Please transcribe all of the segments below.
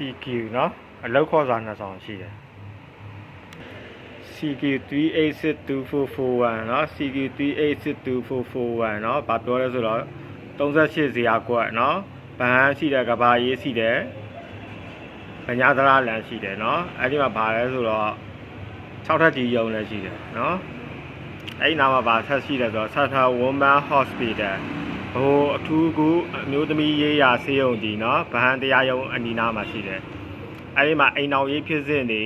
CQ เนาะအလောက်ခေါ်စာနှစ်ဆောင်ရှိတယ် CQ 386241เนาะ CQ 386241เนาะဘာပြောလဲဆိုတော့38ဇီယာကွက်เนาะဗန်းရှိတယ်ကဘာရေးရှိတယ်ပညာသရလန်ရှိတယ်เนาะအဲ့ဒီမှာဘာလဲဆိုတော့6ထပ်ကြီးယုံလည်းရှိတယ်เนาะအဲ့ဒီနာမှာဘာဆက်ရှိတယ်ဆိုတော့ Sata Women Hospital ဟိုအထူးကူအမျိုးသမီးရေးရာဆေးရုံဒီနော်ဗဟန်တရားရုံးအနီးနားမှာရှိတယ်အဲဒီမှာအိမ်အောင်ရေးဖြစ်စဉ်တွေ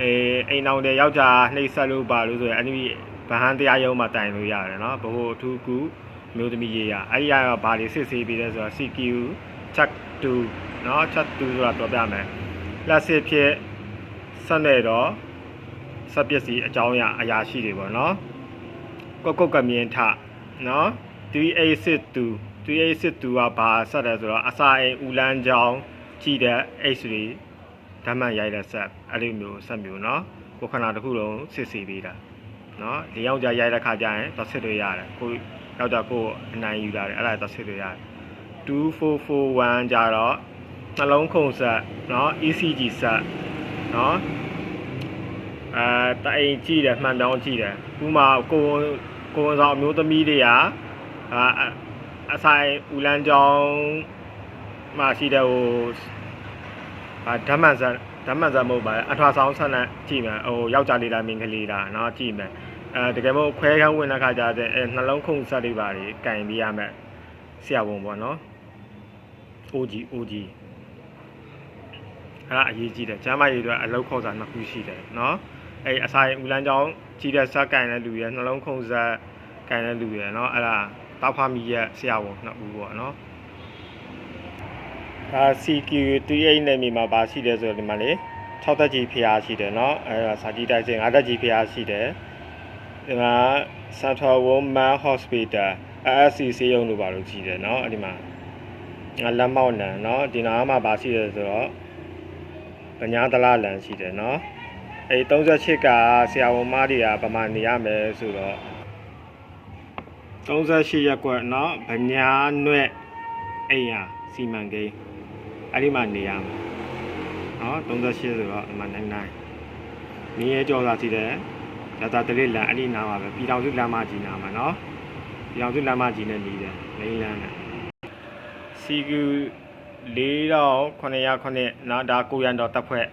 အဲအိမ်အောင်တဲ့ယောက်ျားနှိပ်စက်လို့ပါလို့ဆိုရင်အဲဒီဗဟန်တရားရုံးမှာတိုင်လို့ရတယ်နော်ဘို့အထူးကူမျိုးသမီးရေးရာအဲဒီကဘာတွေစစ်ဆေးပြီးလဲဆိုတော့ CQ check 2နော် check 2ဆိုတာပြောပြမယ်လက်စစ်ဖြစ်ဆက်နေတော့ဆက်ပစ္စည်းအကြောင်းအရာအရာရှိတွေပေါ့နော်ကုတ်ကုတ်ကမြင်ထနော် 382 382ကဘာဆက်တယ်ဆိုတော့အစာအိမ်ဦးလန်းချောင်းကြည့်တဲ့ X-ray ဓာတ်မှန်ရိုက်တဲ့ဆက်အဲ့လိုမျိုးဆက်မျိုးเนาะကိုခန္ဓာတစ်ခုလုံးစစ်ဆေးပေးတာเนาะဒီယောက်ျားရိုက်တဲ့ခါကျရင်တော့စစ်တွေရတယ်ကိုယောက်ျားကိုအနိုင်ယူလာတယ်အဲ့ဒါတော့စစ်တွေရတယ်2441ကြတော့နှလုံးခုန်ဆက်เนาะ ECG ဆက်เนาะအဲတိုင်ကြည့်တယ်မှန်တောင်းကြည့်တယ်ဥမာကိုကိုဝန်ဆောင်အမျိုးသမီးတွေက အာအဆိုင်ဦးလန်းကျောင်းမှာရှိတဲ့ဟိုအာဓမ္မဆန်ဓမ္မဆန်မဟုတ်ပါအထွာဆောင်ဆန်နဲ့ကြည့်မယ်ဟိုယောက်ျားလေးလားမိန်းကလေးလားနော်ကြည့်မယ်အဲတကယ်မို့ခွဲခန်းဝင်တဲ့ခါကျတဲ့အဲနှလုံးခုန်ဆက်လေးပါတွေကင်ပြရမယ်ဆရာဝန်ပေါ့နော် OG OG အဲ့ဒါအရေးကြီးတယ်ကျမ်းမာရေးအတွက်အလောက်ခေါ်စာနှစ်ခုရှိတယ်နော်အဲ့အစာရင်ဦးလန်းကြောင်းကြီးတဲ့ဆက်ကင်တဲ့လူရဲ့နှလုံးခုန်ဆက်ကင်တဲ့လူရဲ့နော်အဲ့ဒါ တောက်ဖာမီရဲ့ဆရာဝန်နှစ်ဦးပေါ့နော်ဒါ CQ 38နဲ့မြေမှာပါရှိတယ်ဆိုတော့ဒီမှာလေ6တက်ကြီးဖျားရှိတယ်เนาะအဲဒါစာကြည့်တိုက်စင်5တက်ကြီးဖျားရှိတယ်ဒီမှာ Central Women Hospital ASC ဆေးရုံလိုပါလို့ရှိတယ်เนาะအဲ့ဒီမှာငါလက်မောက်နံเนาะဒီနားမှာပါရှိတယ်ဆိုတော့ပညာသလားလန်ရှိတယ်เนาะအဲ38ကဆရာဝန်မတွေကဗမာနေရမယ်ဆိုတော့ 38ရက်ကွက်เนาะဗညာနွဲ့အိမ်ယာစီမံကိန်းအဲ့ဒီမှာနေရမှာเนาะ38ဆိုတော့အမှန်နိုင်နိုင်နေရကြော်လာစီတယ်ဒါသာတလေးလန်အဲ့ဒီနားမှာပဲပြည်တော်စုလမ်းမကြီးနားမှာเนาะပြည်တော်စုလမ်းမကြီးနဲ့နေတယ်လိန်လန်းနဲ့စီကူ4909เนาะဒါကိုရန်တော်တပ်ဖွဲ့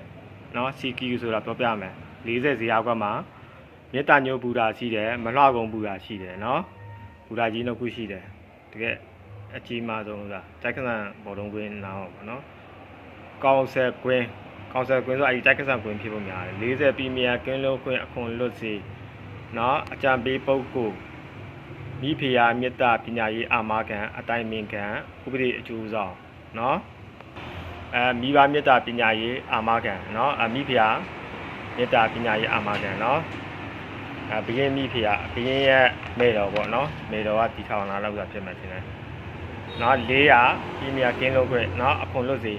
เนาะ CQ ဆိုတာပြောပြမယ်40ဇီယာကွက်မှာမေတ္တာညိုဘူတာရှိတယ်မလှကုံဘူတာရှိတယ်เนาะ ဘူရာကြီးနှစ်ခုရှိတယ်တကယ်အကြီးမားဆုံးကတိုက်ခဏဘော်လုံးကွင်းနားအောင်ပေါ့နော်ကောင်းဆက်ကွင်းကောင်းဆက်ကွင်းဆိုအဲဒီတိုက်ခဏကွင်းဖြစ်ဖို့များတယ်40ပီမီယာကင်းလုံးကွင်းအခွန်လွတ်စီနော်အကြံပေးပုဂ္ဂိုလ်မိဖုရားမေတ္တာပညာရေးအာမခံအတိုင်းမင်ခံဥပဒေအကျိုးဆောင်နော်အဲမိဘမေတ္တာပညာရေးအာမခံနော်အမိဖုရားမေတ္တာပညာရေးအာမခံနော်အဲဘရင်မိဖေကဘရင်ရဲ့ မေတော်ပေါ့နော်မေတော်ကတီထောင်လာလောက်တာဖြစ်မှတင်တယ်နော်400ပြည်မြကင်းလုံးခွဲ့နော်အခွန်လွတ်စီ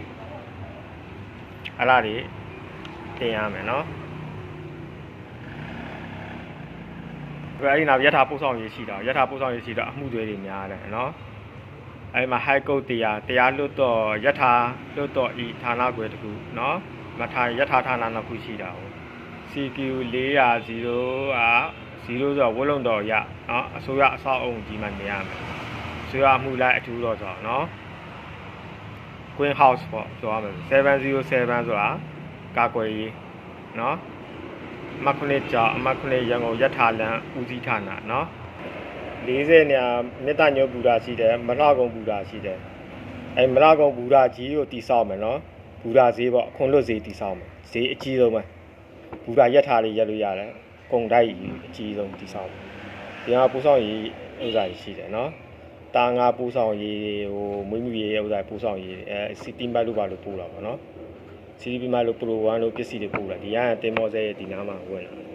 အလားတွေတင်ရမယ်နော်ဒါအဲ့ဒီနောက်ယထာပို့ဆောင်ရေးရှိတော့ယထာပို့ဆောင်ရေးရှိတော့အမှုတွေတွေများတယ်နော်အဲ့ဒီမှာ high court တရားတရားလွတ်တော့ယထာလွတ်တော့ဤဌာနခွဲတစ်ခုနော်မထာယထာဌာနနှစ်ခုရှိတာဟုတ် CQ 400 0 ဇီလိုဆိုဝက်လုံတော်ရနော်အစိုးရအဆောက်အုံကြီးမှနေရမယ်အစိုးရမှုလိုက်အထူးတော်ဆိုတော့နော် Queen House ပေါ့ပြောရမယ်707ဆိုတာကာကွယ်ရေးနော်အမခွနစ်ကြောင့်အမခွနစ်ရန်ကုန်ရထားလန်ဦးစီးဌာနနော်40နေရာမေတ္တာညိုဘူရာရှိတယ်မလှကုံဘူရာရှိတယ်အဲမလှကုံဘူရာကြီးကိုတိဆောက်မယ်နော်ဘူရာဈေးပေါ့အခွန်လွတ်ဈေးတိဆောက်မယ်ဈေးအကြီးဆုံးပဲဘူရာရထားလေးရက်လို့ရတယ် ကုံတိုက်ကြီးအကြီးဆုံးတိဆောက်။ဒီမှာပူဆောင်ရေးဥစ္စာကြီးရှိတယ်နော်။တာငါပူဆောင်ရေးဟိုမွေးမြူရေးဥစ္စာပူဆောင်ရေးအဲစီတီမတ်လို့ပါလို့ပို့တာပေါ့နော်။စီတီမတ်လို့ပရို1လို့ပစ္စည်းတွေပို့တာဒီကတင်မောဆဲရဲ့ဒီနားမှာဝင်လာ